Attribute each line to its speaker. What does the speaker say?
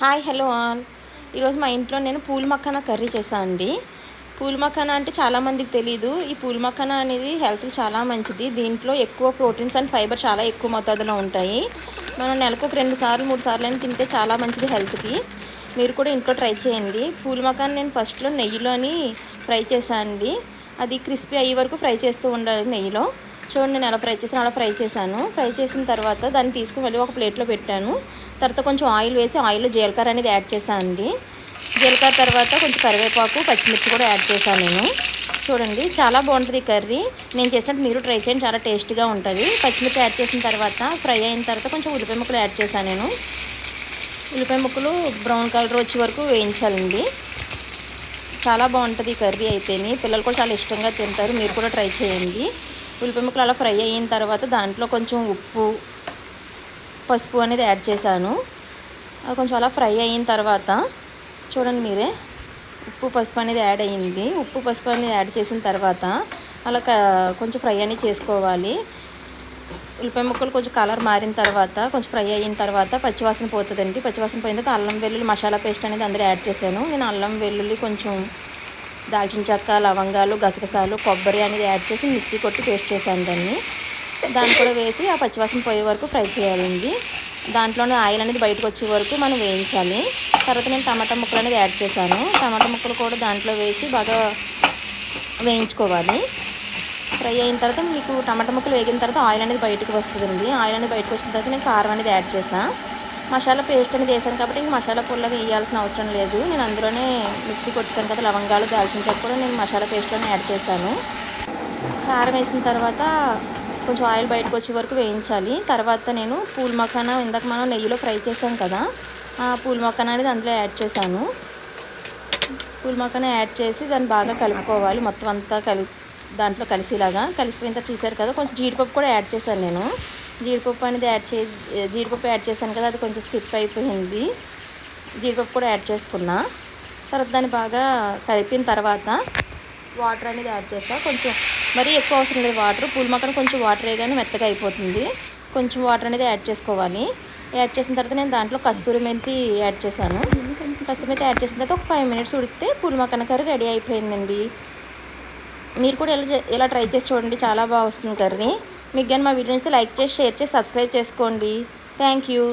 Speaker 1: Hi hello all ఈరోజు మా ఇంట్లో నేను పూల్ మక్కన కర్రీ చేశాను అండి. పూల్ మక్కన అంటే చాలామందికి తెలియదు ఈ పూల్ మక్కన అనేది హెల్త్కి చాలా మంచిది. దీంట్లో ఎక్కువ ప్రోటీన్స్ అండ్ ఫైబర్ చాలా ఎక్కువ మోతాదులో ఉంటాయి. మనం నెలకు ఒక రెండు సార్లు మూడు సార్లు అయినా తింటే చాలా మంచిది హెల్త్కి మీరు కూడా ఇంట్లో ట్రై చేయండి. పూల్ మక్కన నేను ఫస్ట్లో నెయ్యిలోని ఫ్రై చేశాను అండి. అది క్రిస్పీ అయ్యే వరకు ఫ్రై చేస్తూ ఉండాలి నెయ్యిలో. చూడండి నేను ఎలా ఫ్రై చేసాను అలా ఫ్రై చేశాను. ఫ్రై చేసిన తర్వాత దాన్ని తీసుకుని మళ్ళీ ఒక ప్లేట్లో పెట్టాను. తర్వాత కొంచెం ఆయిల్ వేసి ఆయిల్లో జీలకర్ర అనేది యాడ్ చేశాను అండి జీలకర్ర తర్వాత కొంచెం కరివేపాకు పచ్చిమిర్చి కూడా యాడ్ చేశాను నేను. చూడండి చాలా బాగుంటుంది ఈ కర్రీ. నేను చేసినట్టు మీరు ట్రై చేయండి చాలా టేస్ట్గా ఉంటుంది. పచ్చిమిర్చి యాడ్ చేసిన తర్వాత ఫ్రై అయిన తర్వాత కొంచెం ఉల్లిపాయ ముక్కలు యాడ్ చేశాను నేను. ఉల్లిపాయ ముక్కలు బ్రౌన్ కలర్ వచ్చే వరకు వేయించాలండి. చాలా బాగుంటుంది ఈ కర్రీ అయితేని. పిల్లలు కూడా చాలా ఇష్టంగా తింటారు. మీరు కూడా ట్రై చేయండి. ఉల్లిపాయ ముక్కలు అలా ఫ్రై అయిన తర్వాత దాంట్లో కొంచెం ఉప్పు పసుపు అనేది యాడ్ చేశాను. అది కొంచెం అలా ఫ్రై అయిన తర్వాత చూడండి మీరే ఉప్పు పసుపు అనేది యాడ్ అయ్యింది ఉప్పు పసుపు అనేది యాడ్ చేసిన తర్వాత అలా కొంచెం ఫ్రై అనేది చేసుకోవాలి. ఉల్లిపాయ ముక్కలు కొంచెం కలర్ మారిన తర్వాత కొంచెం ఫ్రై అయిన తర్వాత పచ్చివాసన పోతుందండి. పచ్చివాసన పోయిన తర్వాత అల్లం వెల్లుల్లి మసాలా పేస్ట్ అనేది అందరూ యాడ్ చేశాను. నేను అల్లం వెల్లుల్లి కొంచెం దాల్చిన చెక్క లవంగాలు గసగసాలు కొబ్బరి అనేది యాడ్ చేసి మిక్సీ కొట్టి పేస్ట్ చేశాను దాన్ని. దాన్ని కూడా వేసి ఆ పచ్చివాసన పోయే వరకు ఫ్రై చేయాలండి. దాంట్లోనే ఆయిల్ అనేది బయటకు వచ్చే వరకు మనం వేయించాలి. తర్వాత నేను టమాటా ముక్కలు అనేది యాడ్ చేశాను. టమాటా ముక్కలు కూడా దాంట్లో వేసి బాగా వేయించుకోవాలి. ఫ్రై అయిన తర్వాత మీకు టమాటా ముక్కలు వేగిన తర్వాత ఆయిల్ అనేది బయటకు వస్తుందండి. ఆయిల్ అనేది బయటకు వచ్చిన తర్వాత నేను కారం అనేది యాడ్ చేశాను మసాలా పేస్ట్ అనేది వేసాను కాబట్టి ఇంక మసాలా పొల్ల వేయాల్సిన అవసరం లేదు. నేను అందులోనే మిక్సీ కొట్టాను కదా లవంగాలు దాల్చిన చెక్క కూడా నేను మసాలా పేస్ట్లోనే యాడ్ చేశాను. కారం వేసిన తర్వాత కొంచెం ఆయిల్ బయటకు వచ్చే వరకు వేయించాలి. తర్వాత నేను పూల్ మఖానా ఇందాక మనం నెయ్యిలో ఫ్రై చేసాం కదా ఆ పూల్ మఖానా అనేది అందులో యాడ్ చేశాను. పూల్ మఖానా యాడ్ చేసి దాన్ని బాగా కలుపుకోవాలి. మొత్తం అంతా కలి దాంట్లో కలిసిలాగా. కలిసిపోయిన చూసారు కదా కొంచెం జీడిపప్పు కూడా యాడ్ చేశాను నేను. జీడిపప్పు అనేది యాడ్ చే జీడిపప్పు యాడ్ చేశాను కదా అది కొంచెం స్కిప్ అయిపోయింది. జీడిపప్పు కూడా యాడ్ చేసుకున్నా. తర్వాత దాన్ని బాగా కలిపిన తర్వాత వాటర్ అనేది యాడ్ చేస్తా. కొంచెం మరీ ఎక్కువ అవసరం లేదు వాటర్. పూల మొక్కను కొంచెం వాటర్ వేయగానే మెత్తగా అయిపోతుంది. కొంచెం వాటర్ అనేది యాడ్ చేసుకోవాలి. యాడ్ చేసిన తర్వాత నేను దాంట్లో కస్తూరి మెంతి యాడ్ చేశాను. కస్తూరి మెంతి యాడ్ చేసిన తర్వాత ఒక ఫైవ్ మినిట్స్ ఉడికితే పూల మొక్కన కర్రీ రెడీ అయిపోయిందండి. మీరు కూడా ఇలా ఇలా ట్రై చేసి చూడండి. చాలా బాగా వస్తుంది కర్రీ. మీకు కానీ మా వీడియో నచ్చితే లైక్ చేసి షేర్ చేసి సబ్స్క్రైబ్ చేసుకోండి. Thank you